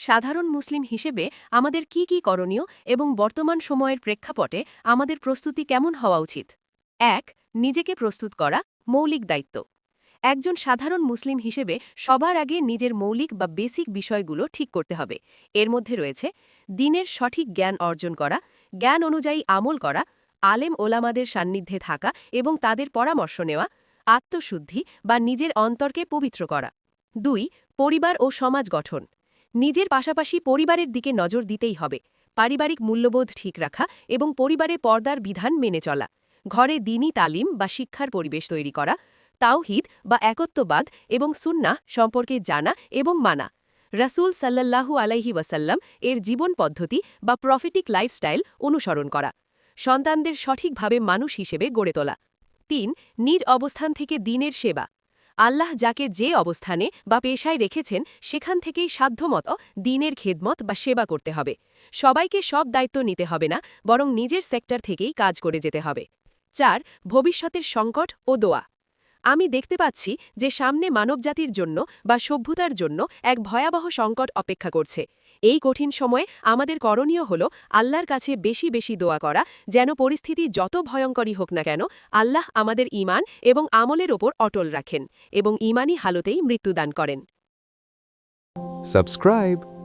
সাধারণ মুসলিম হিসেবে আমাদের কি কি করণীয় এবং বর্তমান সময়ের প্রেক্ষাপটে আমাদের প্রস্তুতি কেমন হওয়া উচিত? এক, নিজেকে প্রস্তুত করা, মৌলিক দায়িত্ব। একজন সাধারণ মুসলিম হিসেবে সবার আগে নিজের মৌলিক বা বেসিক বিষয়গুলো ঠিক করতে হবে। এর মধ্যে রয়েছে, দিনের সঠিক জ্ঞান অর্জন করা, জ্ঞান অনুযায়ী আমল করা, আলেম ওলামাদের সান্নিধ্যে থাকা এবং তাদের পরামর্শ নেওয়া, আত্মশুদ্ধি বা নিজের অন্তরকে পবিত্র করা। দুই, পরিবার ও সমাজ গঠন। নিজের পাশাপাশি পরিবারের দিকে নজর দিতেই হবে। পারিবারিক মূল্যবোধ ঠিক রাখা এবং পরিবারে পর্দার বিধান মেনে চলা। ঘরে দিনই তালিম বা শিক্ষার পরিবেশ তৈরি করা, তাওহিদ বা একত্ববাদ এবং সুন্নাহ সম্পর্কে জানা এবং মানা। রাসূল সাল্লাল্লাহু আলাইহি ওয়াসাল্লাম এর জীবন পদ্ধতি বা প্রফিটিক লাইফস্টাইল অনুসরণ করা। সন্তানদের সঠিকভাবে মানুষ হিসেবে গড়ে তোলা। তিন, নিজ অবস্থান থেকে দিনের সেবা। আল্লাহ যাকে যে অবস্থানে বা পেশায় রেখেছেন, সেখান থেকেই সাধ্যমত, দিনের খেদমত বা সেবা করতে হবে। সবাইকে সব দায়িত্ব নিতে হবে না, বরং নিজের সেক্টর থেকেই কাজ করে যেতে হবে। চার, ভবিষ্যতের সংকট ও দোয়া। আমি দেখতে পাচ্ছি যে সামনে মানবজাতির জন্য বা সভ্যতার জন্য এক ভয়াবহ সংকট অপেক্ষা করছে। এই কঠিন সময়ে আমাদের করণীয় হল আল্লাহর কাছে বেশি বেশি দোয়া করা, যেন পরিস্থিতি যত ভয়ঙ্করই হোক না কেন, আল্লাহ আমাদের ইমান এবং আমলের ওপর অটল রাখেন এবং ইমানি হালতেই মৃত্যুদান করেন Subscribe.